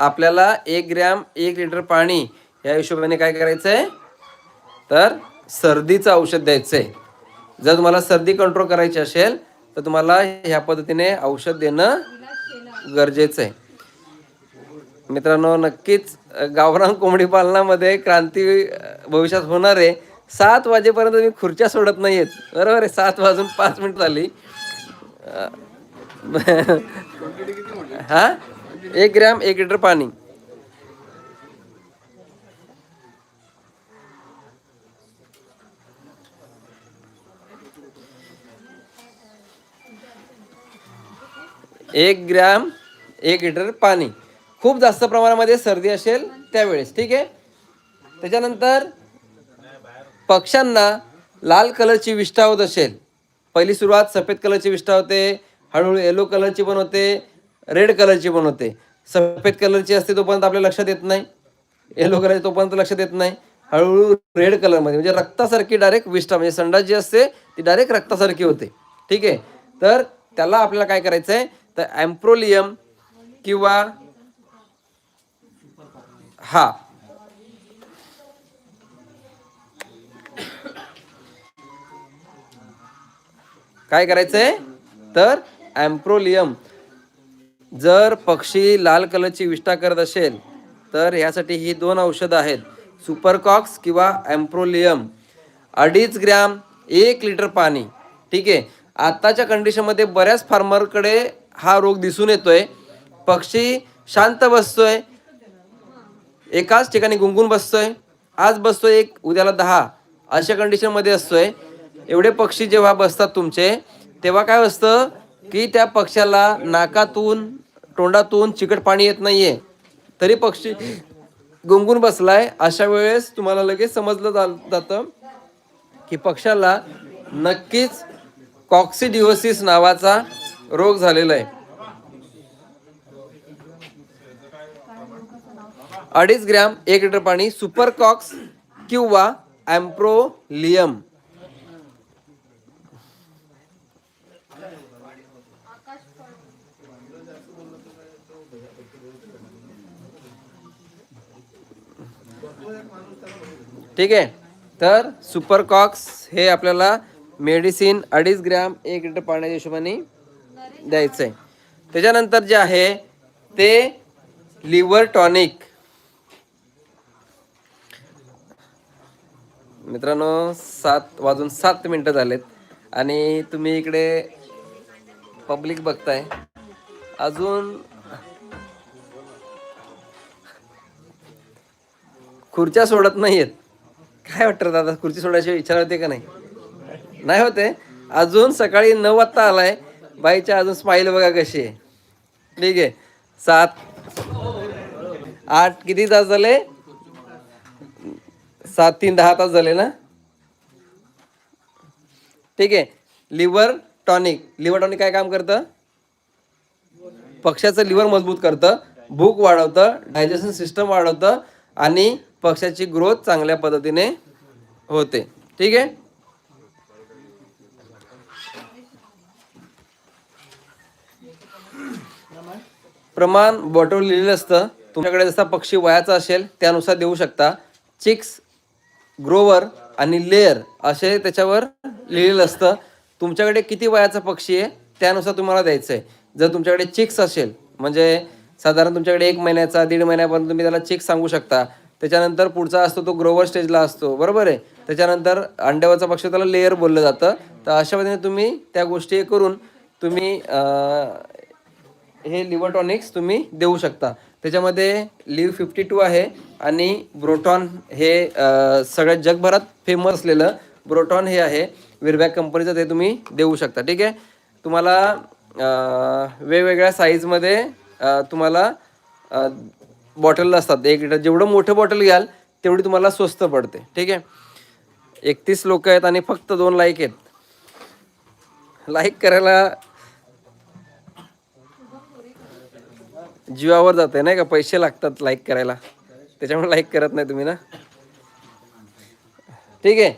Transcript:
आपल्याला एक ग्रॅम एक लिटर पाणी या हिशोबाने काय करायचं आहे तर सर्दीचं औषध द्यायचं आहे जर तुम्हाला सर्दी कंट्रोल करायची असेल तर तुम्हाला ह्या पद्धतीने औषध देणं गरजेचं आहे मित्रांनो नक्कीच गावरान कोंबडी पालनामध्ये क्रांती भविष्यात होणार आहे. सात वाजेपर्यंत मी खुर्च्या सोडत नाही आहेत बरोबर आहे सात वाजून पाच मिनिट झाली. हा? एक ग्रॅम एक लिटर पाणी. एक ग्रॅम एक लिटर पाणी. खूप जास्त प्रमाणामध्ये सर्दी असेल त्यावेळेस ठीक आहे? त्याच्यानंतर पक्ष्यांना लाल कलरची विष्ठा होत असेल. पहिली सुरुवात सफेद कलरची विष्ठा होते हळूहळू येलो कलरची पण होते. रेड कलरची पण होते. सफेद कलरची असते तोपर्यंत आपल्या लक्षात येत नाही. येलो कलरची तोपर्यंत लक्षात येत नाही. हळूहळू रेड कलरमध्ये म्हणजे रक्तासारखी डायरेक्ट विष्ठा म्हणजे संडास जी असते ती डायरेक्ट रक्तासारखी होते. ठीक आहे? तर त्याला आपल्याला काय करायचं आहे तर ॲम्प्रोलियम किंवा हा. काय करायचंय? तर ॲम्प्रोलियम जर पक्षी लाल कलरची विष्ठा करत असेल तर ह्यासाठी ही दोन औषधं आहेत. सुपरकॉक्स किंवा ॲम्प्रोलियम अडीच ग्रॅम एक लिटर पाणी. ठीक आहे? आत्ताच्या कंडिशनमध्ये बऱ्याच फार्मरकडे हा रोग दिसून येतोय. पक्षी शांत बसतोय. एकाच ठिकाणी गुंगून बसतोय. आज बसतोय एक उद्याला दहा. अशा कंडिशनमध्ये असतोय. एवढे पक्षी जेव्हा बसतात तुमचे तेव्हा काय असतं? की त्या पक्षाला नाकातून तोंडातून चिकट पाणी येत नाहीये. तरी पक्षी गुंगून बसलाय. अशा वेळेस तुम्हाला लगेच समजलं जातं की पक्षाला नक्कीच कॉक्सिडिओसिस नावाचा रोग झालेला आहे. अडीच ग्रॅम एक लिटर पाणी सुपरकॉक्स किंवा ॲम्प्रोलियम ठीक आहे. तर सुपरकॉक्स हे आपल्याला मेडिसिन अडीच ग्रॅम एक लिटर पाण्याच्या हिशोबाने द्यायचं आहे त्याच्यानंतर जे आहे ते लिव्हर टॉनिक. मित्रांनो सात वाजून सात मिनटं झालेत आणि तुम्ही इकडे पब्लिक बघताय. अजून खुर्च्या सोडत नाहीयेत. काय वाटतं दादा खुर्ची सोडायची इच्छा होते का नाही? नाही होते. अजून सकाळी नऊ वाजता आलाय. बाईच्या अजून स्माईल बघा कशी आहे. ठीक आहे. सात आठ किती तास झाले? सात तीन दहा तास झाले ना? ठीक आहे. Liver tonic. लिव्हर टॉनिक काय काम करतं? पक्षाचं लिव्हर मजबूत करतं. भूक वाढवतं. डायजेशन सिस्टम वाढवतं. आणि पक्षाची ग्रोथ चांगल्या पद्धतीने होते. ठीक आहे? प्रमाण बॉटल लिहिलेलं असतं. तुमच्याकडे जसा पक्षी वयाचा असेल त्यानुसार देऊ शकता. चिक्स ग्रोवर आणि लेअर असे त्याच्यावर लिहिलेलं असतं. तुमच्याकडे किती वयाचा पक्षी आहे त्यानुसार तुम्हाला द्यायचं आहे जर तुमच्याकडे चिक्स असेल म्हणजे साधारण तुमच्याकडे एक महिन्याचा दीड महिन्यापर्यंत तुम्ही त्याला चिक्स सांगू शकता. त्याच्यानंतर पुढचा असतो तो ग्रोवर स्टेजला असतो. बरोबर आहे? त्याच्यानंतर अंड्यावरचा पक्ष त्याला लेअर बोललं जातं. तर अशा पद्धतीने तुम्ही त्या गोष्टी करून तुम्ही हे लिव्हर टॉनिक्स तुम्ही देऊ शकता. त्याच्यामध्ये लिव्ह फिफ्टी टू आहे आणि ब्रोटॉन हे अं, सगळ्यात जगभरात फेमस असलेलं ब्रोटॉन हे आहे. विरबॅक कंपनीचं ते तुम्ही देऊ शकता. ठीक आहे? तुम्हाला वेगवेगळ्या साईजमध्ये तुम्हाला बॉटल असतात. एक लिटर जेवढं मोठं बॉटल घ्याल तेवढी तुम्हाला स्वस्त पडते. ठीक आहे? एकतीस लोक आहेत आणि फक्त दोन लाईक आहेत. लाईक करायला जीवावर जाते नाही का? पैसे लागतात लाईक करायला. त्याच्यामुळे लाईक करत नाही तुम्ही ना? ठीक आहे?